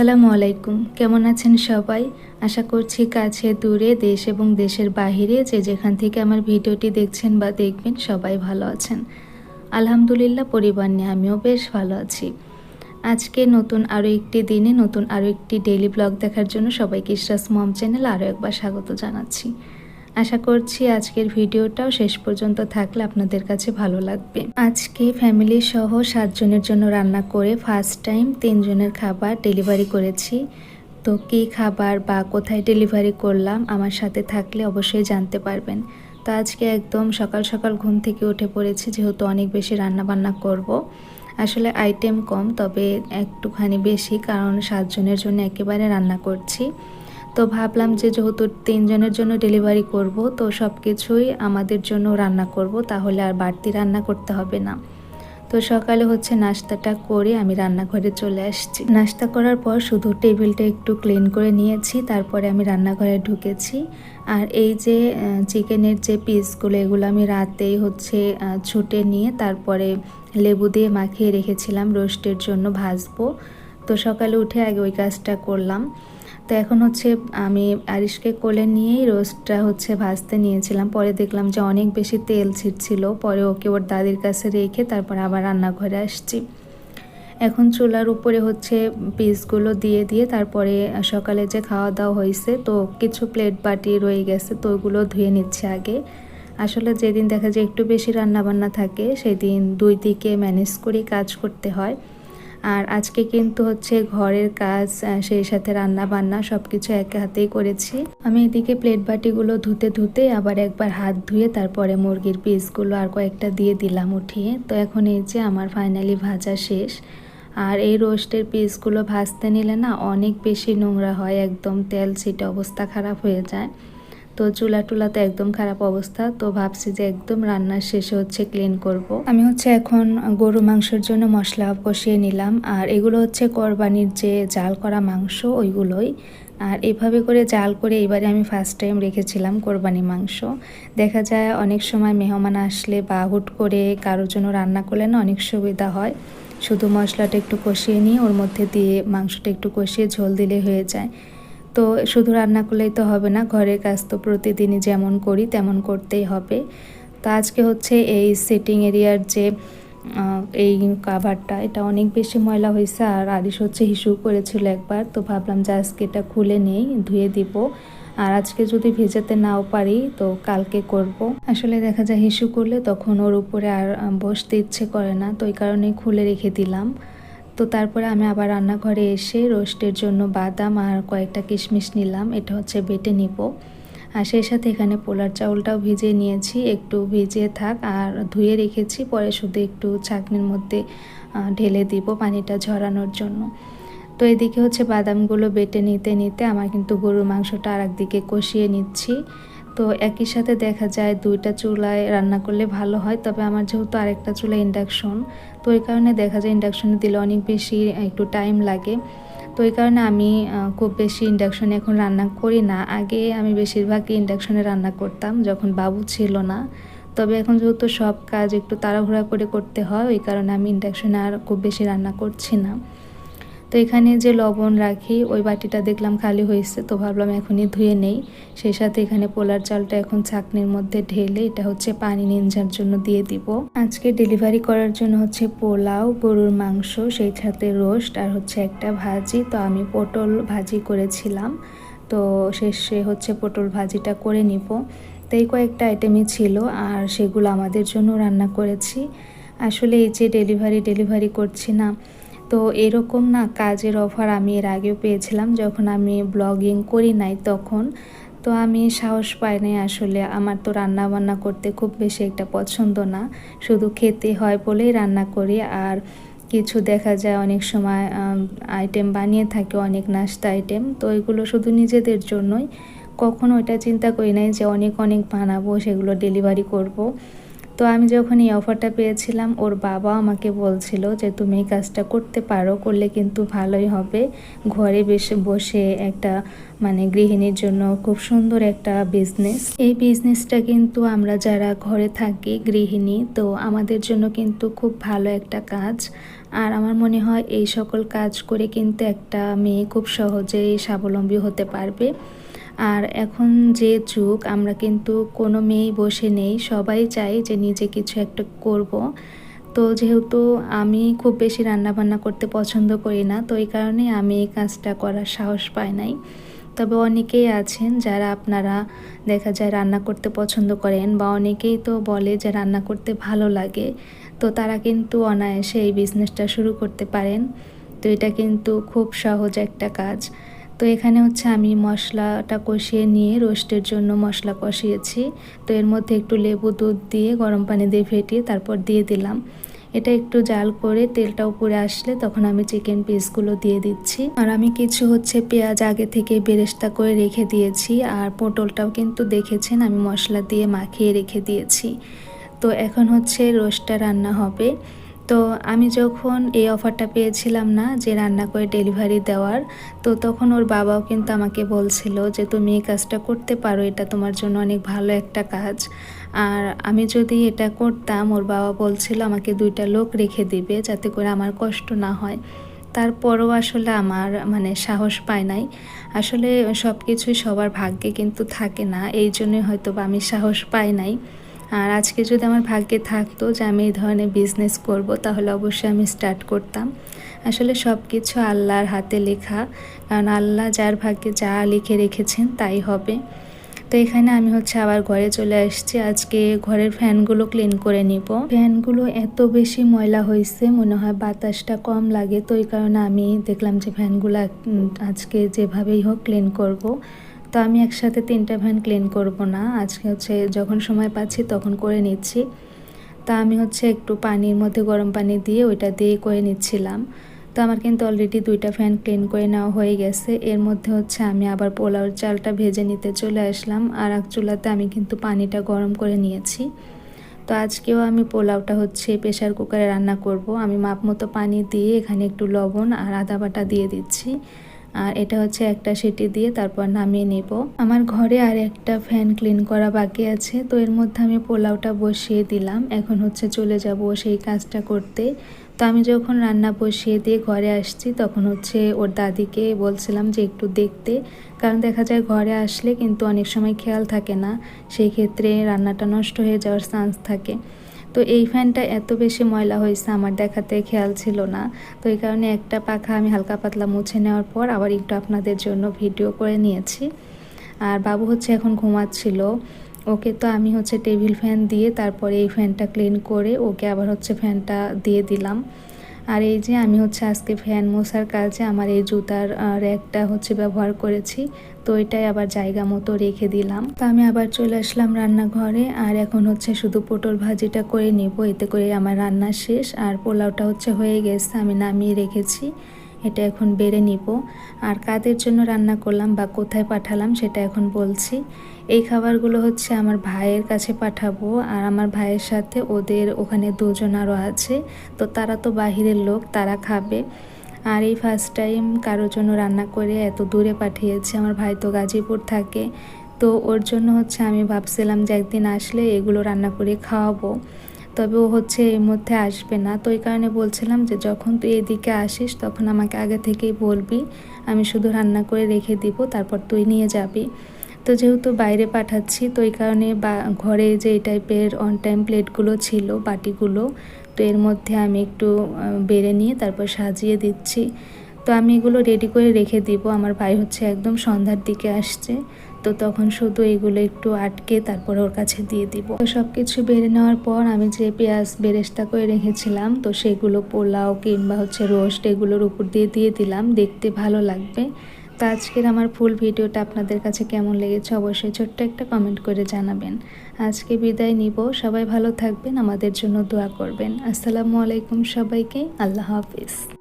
আসসালামু আলাইকুম। কেমন আছেন সবাই? আশা করছি কাছে, দূরে, দেশ এবং দেশের বাহিরে যে যেখান থেকে আমার ভিডিওটি দেখছেন বা দেখবেন সবাই ভালো আছেন। আলহামদুলিল্লাহ, পরিবার নিয়ে আমিও বেশ ভালো আছি। আজকে নতুন আরও একটি দিনে নতুন আরও একটি ডেইলি ব্লগ দেখার জন্য সবাইকে ইশরাস মম চ্যানেল আরও একবার স্বাগত জানাচ্ছি। আশা করছি আজকের ভিডিওটাও শেষ পর্যন্ত থাকলে আপনাদের কাছে ভালো লাগবে। আজকে ফ্যামিলি সহ সাতজনের জন্য রান্না করে ফার্স্ট টাইম তিনজনের খাবার ডেলিভারি করেছি। তো কী খাবার বা কোথায় ডেলিভারি করলাম আমার সাথে থাকলে অবশ্যই জানতে পারবেন। তো আজকে একদম সকাল সকাল ঘুম থেকে উঠে পড়েছি, যেহেতু অনেক বেশি রান্না বান্না করব। আসলে আইটেম কম, তবে একটুখানি বেশি, কারণ সাতজনের জন্য একেবারে রান্না করছি। তো ভাবলাম যে যেহেতু তিনজনের জন্য ডেলিভারি করব, তো সব কিছুই আমাদের জন্য রান্না করব, তাহলে আর বাড়তি রান্না করতে হবে না। তো সকালে হচ্ছে নাস্তাটা করে আমি রান্নাঘরে চলে আসছি। নাস্তা করার পর শুধু টেবিলটা একটু ক্লিন করে নিয়েছি, তারপরে আমি রান্নাঘরে ঢুকেছি। আর এই যে চিকেনের যে পিসগুলো এগুলো আমি রাতেই হচ্ছে ছুটে নিয়ে তারপরে লেবু দিয়ে মাখিয়ে রেখেছিলাম, রোস্টের জন্য ভাজবো। তো সকালে উঠে আগে ওই কাজটা করলাম। তো এখন হচ্ছে আমি আরিশকে কোলে নিয়েই রোস্টটা হচ্ছে ভাজতে নিয়েছিলাম। পরে দেখলাম যে অনেক বেশি তেল ছিটছিল। পরে ওকে ওর দাদির কাছে রেখে তারপর আবার রান্নাঘরে আসছি। এখন চুলার উপরে হচ্ছে পিসগুলো দিয়ে দিয়ে তারপরে সকালে যে খাওয়া দাওয়া হয়েছে তো কিছু প্লেট বাটি রয়ে গেছে তো ওইগুলো ধুয়ে নিচ্ছে আগে। আসলে যেদিন দেখা যায় একটু বেশি রান্না বান্না থাকে, সেদিন দুই দিকে ম্যানেজ করে কাজ করতে হয়। আর আজকে কিন্তু হচ্ছে ঘরের কাজ সেই সাথে রান্না বান্না সব কিছু এক হাতেই করেছি। আমি এদিকে প্লেট বাটিগুলো ধুতে ধুতে আবার একবার হাত ধুয়ে তারপরে মুরগির পিসগুলো আর কয়েকটা দিয়ে দিলাম উঠিয়ে। তো এখন এই যে আমার ফাইনালি ভাজা শেষ। আর এই রোস্টের পিসগুলো ভাজতে নিলে না অনেক বেশি নোংরা হয়, একদম তেল ছিটে অবস্থা খারাপ হয়ে যায়। তো চুলা টুলা তো একদম খারাপ অবস্থা, তো ভাবছি যে একদম রান্নার শেষে হচ্ছে ক্লিন করব। আমি হচ্ছে এখন গরু মাংসের জন্য মশলা কষিয়ে নিলাম, আর এগুলো হচ্ছে কোরবানির যে জাল করা মাংস ওইগুলোই। আর এভাবে করে জাল করে এবারে আমি ফার্স্ট টাইম রেখেছিলাম কোরবানি মাংস। দেখা যায় অনেক সময় মেহমান আসলে বা হুট করে কারোর জন্য রান্না করলে না অনেক সুবিধা হয়। শুধু মশলাটা একটু কষিয়ে নিয়ে ওর মধ্যে দিয়ে মাংসটা একটু কষিয়ে ঝোল দিলে হয়ে যায়। তো শুধু রান্না করলেই তো হবে না, ঘরের কাজ তো প্রতিদিনই যেমন করি তেমন করতেই হবে। তো আজকে হচ্ছে এই সিটিং এরিয়ার যে এই কাভারটা এটা অনেক বেশি ময়লা হয়েছে আর আরিস হচ্ছে হিসু করেছিল একবার, তো ভাবলাম যে আজকে এটা খুলে নেই, ধুয়ে দিব। আর আজকে যদি ভেজাতে নাও পারি তো কালকে করব। আসলে দেখা যায় হিসু করলে তখন ওর উপরে আর বসতে ইচ্ছে করে না, তো এই কারণে খুলে রেখে দিলাম। তো তারপরে আমি আবার রান্নাঘরে এসে রোস্টের জন্য বাদাম আর কয়েকটা কিশমিশ নিলাম, এটা হচ্ছে বেটে নিব। আর সেই সাথে এখানে পোলার চাউলটাও ভিজিয়ে নিয়েছি, একটু ভিজিয়ে থাক। আর ধুয়ে রেখেছি, পরে শুধু একটু ছাকনির মধ্যে ঢেলে দিব পানিটা ঝরানোর জন্য। তো এদিকে হচ্ছে বাদামগুলো বেটে নিতে নিতে আমার কিন্তু গরুর মাংসটা আর একদিকে কষিয়ে নিচ্ছি। তো একই সাথে দেখা যায় দুইটা চুলায় রান্না করলে ভালো হয়, তবে আমার যেহেতু আরেকটা চুলা ইন্ডাকশন তো ওই কারণে দেখা যায় ইন্ডাকশনে দিলে অনেক বেশি একটু টাইম লাগে। তো ওই কারণে আমি খুব বেশি ইন্ডাকশনে এখন রান্না করি না। আগে আমি বেশিরভাগই ইন্ডাকশনে রান্না করতাম, যখন বাবু ছিল না। তবে এখন যেহেতু সব কাজ একটু তাড়াহুড়া করে করতে হয়, ওই কারণে আমি ইন্ডাকশনে আর খুব বেশি রান্না করছি না। তো এখানে যে লবণ রাখি, ওই বাটিটা দেখলাম খালি হয়েছে, তো ভাবলাম এখনই ধুয়ে নেই। সেই সাথে এখানে পোলার চালটা এখন ছাকনির মধ্যে ঢেলে এটা হচ্ছে পানি নিঞ্জার জন্য দিয়ে দিব। আজকে ডেলিভারি করার জন্য হচ্ছে পোলাও, গরুর মাংস, সেই সাথে রোস্ট আর হচ্ছে একটা ভাজি। তো আমি পটল ভাজি করেছিলাম, তো শেষে হচ্ছে পটল ভাজিটা করে নিব। তো এই কয়েকটা আইটেমই ছিল আর সেগুলো আমাদের জন্য রান্না করেছি। আসলে এই যে ডেলিভারি ডেলিভারি করছি না তো এরকম না কাজের অফার আমি এর আগেও পেয়েছিলাম যখন আমি ব্লগিং করি নাই তখন। তো আমি সাহস পাই নাই আসলে, আমার তো রান্না বান্না করতে খুব বেশি একটা পছন্দ না। শুধু খেতে হয় বলেই রান্না করি আর কিছু দেখা যায় অনেক সময় আইটেম বানিয়ে থাকে অনেক নাস্তা আইটেম তো এগুলো শুধু নিজেদের জন্যই। কখনো ওইটা চিন্তা করি নাই যে অনেক অনেক বানাবো, সেগুলো ডেলিভারি করব। তো আমি যখন এই অফারটা পেয়েছিলাম, ওর বাবা আমাকে বলছিল যে, তুমি এই কাজটা করতে পারো, করলে কিন্তু ভালোই হবে। ঘরে বেশি, বসে একটা মানে গৃহিণীর জন্য খুব সুন্দর একটা বিজনেস এই বিজনেসটা কিন্তু আমরা যারা ঘরে থাকি গৃহিণী, তো আমাদের জন্য কিন্তু খুব ভালো একটা কাজ। আর আমার মনে হয় এই সকল কাজ করে কিন্তু একটা মেয়ে খুব সহজেই স্বাবলম্বী হতে পারবে। আর এখন যে যুগ, আমরা কিন্তু কোনো মেয়েই বসে নেই। সবাই চাই যে নিজে কিছু একটা করব। তো যেহেতু আমি খুব বেশি রান্না বান্না করতে পছন্দ করি না, তো এই কারণে আমি এই কাজটা করার সাহস পাই নাই। তবে অনেকেই আছেন যারা আপনারা দেখা যায় রান্না করতে পছন্দ করেন বা অনেকেই তো বলে যে রান্না করতে ভালো লাগে। তো তারা কিন্তু অনায়াসে এই বিজনেসটা শুরু করতে পারেন। তো এটা কিন্তু খুব সহজ একটা কাজ। তো এখানে হচ্ছে আমি মশলাটা কষিয়ে নিয়ে রোস্টের জন্য মশলা কষিয়েছি। তো এর মধ্যে একটু লেবু দুধ দিয়ে গরম পানি দিয়ে ফেটিয়ে তারপর দিয়ে দিলাম। এটা একটু জাল করে তেলটা উপরে আসলে তখন আমি চিকেন পিসগুলো দিয়ে দিচ্ছি। আর আমি কিছু হচ্ছে পেঁয়াজ আগে থেকে বেরেস্তা করে রেখে দিয়েছি আর পটলটাও কিন্তু দেখেছেন আমি মশলা দিয়ে মাখিয়ে রেখে দিয়েছি। তো এখন হচ্ছে রোস্টটা রান্না হবে। তো আমি যখন এই অফারটা পেয়েছিলাম না যে রান্না করে ডেলিভারি দেওয়ার, তো তখন ওর বাবাও কিন্তু আমাকে বলছিল যে, তুমি এই কাজটা করতে পারো, এটা তোমার জন্য অনেক ভালো একটা কাজ। আর আমি যদি এটা করতাম, ওর বাবা বলছিল, আমাকে দুইটা লোক রেখে দিবে যাতে করে আমার কষ্ট না হয়। তারপরও আসলে আমার মানে সাহস পায় নাই। আসলে সব কিছুই সবার ভাগ্যে কিন্তু থাকে না, এই জন্যই হয়তো বা আমি সাহস পাই নাই। আর আজকে যদি আমার ভাগ্যে থাকতো যে আমি এই ধরনের বিজনেস করব, তাহলে অবশ্যই আমি স্টার্ট করতাম। আসলে সব কিছু আল্লাহর হাতে লেখা। কারণ আল্লাহ যার ভাগ্যে যা লিখে রেখেছেন, তাই হবে। তো এখানে আমি হচ্ছে আবার ঘরে চলে আসছি। আজকে ঘরের ফ্যানগুলো ক্লিন করে নিব। ফ্যানগুলো এত বেশি ময়লা হয়েছে, মনে হয় বাতাসটা কম লাগে। তো এই কারণে আমি দেখলাম যে ফ্যানগুলো আজকে যেভাবেই হোক ক্লিন করব। তো আমি একসাথে তিনটা ভ্যান ক্লিন করব না। আজকে হচ্ছে যখন সময় পাচ্ছি তখন করে নিচ্ছি। তা আমি হচ্ছে একটু পানির মধ্যে গরম পানি দিয়ে ওইটা দিয়ে করে নিচ্ছিলাম। তো আমার কিন্তু অলরেডি দুইটা ফ্যান ক্লিন করে নেওয়া হয়ে গেছে। এর মধ্যে হচ্ছে আমি আবার পোলাওর চালটা ভেজে নিতে চলে আসলাম। আর এক চুলাতে আমি কিন্তু পানিটা গরম করে নিয়েছি। তো আজকেও আমি পোলাওটা হচ্ছে প্রেশার কুকারে রান্না করব। আমি মাপ মতো পানি দিয়ে এখানে একটু লবণ আর আদা বাটা দিয়ে দিচ্ছি। আর এটা হচ্ছে একটা সিটি দিয়ে তারপর নামিয়ে নেব। আমার ঘরে আর একটা ফ্যান ক্লিন করা বাকি আছে, তো এর মধ্যে আমি পোলাওটা বসিয়ে দিলাম। এখন হচ্ছে চলে যাব সেই কাজটা করতে। তো আমি যখন রান্না বসিয়ে দিয়ে ঘরে আসছি, তখন হচ্ছে ওর দাদিকে বলছিলাম যে একটু দেখতে, কারণ দেখা যায় ঘরে আসলে কিন্তু অনেক সময় খেয়াল থাকে না, সেই ক্ষেত্রে রান্নাটা নষ্ট হয়ে যাওয়ার চান্স থাকে। তো এই ফ্যানটা এত বেশি ময়লা হয়েছে, আমার দেখাতে খেয়াল ছিল না। তো এই কারণে একটা পাখা আমি হালকা পাতলা মুছে নেওয়ার পর আবার একটু আপনাদের জন্য ভিডিও করে নিয়েছি। আর বাবু হচ্ছে এখন ঘুমাচ্ছিল। ওকে তো আমি হচ্ছে টেবিল ফ্যান দিয়ে তারপরে এই ফ্যানটা ক্লিন করে ওকে আবার হচ্ছে ফ্যানটা দিয়ে দিলাম। আর এই যে আমি হচ্ছে আজকে ফ্যান মোছার কাজে আমার এই জুতার র্যাকটা হচ্ছে ব্যবহার করেছি। তো এটাই আবার জায়গা মতো রেখে দিলাম। তো আমি আবার চলে আসলাম রান্নাঘরে আর এখন হচ্ছে শুধু পটল ভাজিটা করে নেব। এতে করে আমার রান্না শেষ আর পোলাওটা হচ্ছে হয়ে গেছে, আমি নামিয়ে রেখেছি। এটা এখন বেড়ে নিব। আর কাদের জন্য রান্না করলাম বা কোথায় পাঠালাম সেটা এখন বলছি। এই খাবারগুলো হচ্ছে আমার ভাইয়ের কাছে পাঠাবো আর আমার ভাইয়ের সাথে ওদের ওখানে দুজন আরও আছে। তো তারা তো বাহিরের লোক, তারা খাবে। আর এই ফার্স্ট টাইম কারোর জন্য রান্না করে এত দূরে পাঠিয়েছে। আমার ভাই তো গাজীপুর থাকে। তো ওর জন্য হচ্ছে আমি ভাবছিলাম যে একদিন আসলে এগুলো রান্না করে খাওয়াবো। তবে ও হচ্ছে এর মধ্যে আসবে না। তো এই কারণে বলছিলাম যে যখন তুই এদিকে আসিস, তখন আমাকে আগে থেকেই বলবি, আমি শুধু রান্না করে রেখে দিব, তারপর তুই নিয়ে যাবি। তো যেহেতু বাইরে পাঠাচ্ছি, তো এই কারণে বা, ঘরে যে এই টাইপের অন টাইম প্লেটগুলো ছিল, বাটিগুলো, তো এর মধ্যে আমি একটু বেড়ে নিয়ে তারপর সাজিয়ে দিচ্ছি। তো আমি এগুলো রেডি করে রেখে দিব। আমার ভাই হচ্ছে একদম সন্ধ্যার দিকে আসছে। তো তখন শুধু এগুলো একটু আটকে তারপর ওর কাছে দিয়ে দিব। তো সব কিছু বেড়ে নেওয়ার পর আমি যে পেঁয়াজ বেরেস্তা করে রেখেছিলাম, তো সেগুলো পোলাও কিংবা হচ্ছে রোস্ট এগুলোর উপর দিয়ে দিয়ে দিলাম, দেখতে ভালো লাগবে। তো আজকের আমার ফুল ভিডিওটা আপনাদের কাছে কেমন লেগেছে অবশ্যই ছোট্ট একটা কমেন্ট করে জানাবেন। আজকে বিদায় নিব, সবাই ভালো থাকবেন, আমাদের জন্য দোয়া করবেন। আসসালামু আলাইকুম সবাইকে, আল্লাহ হাফিজ।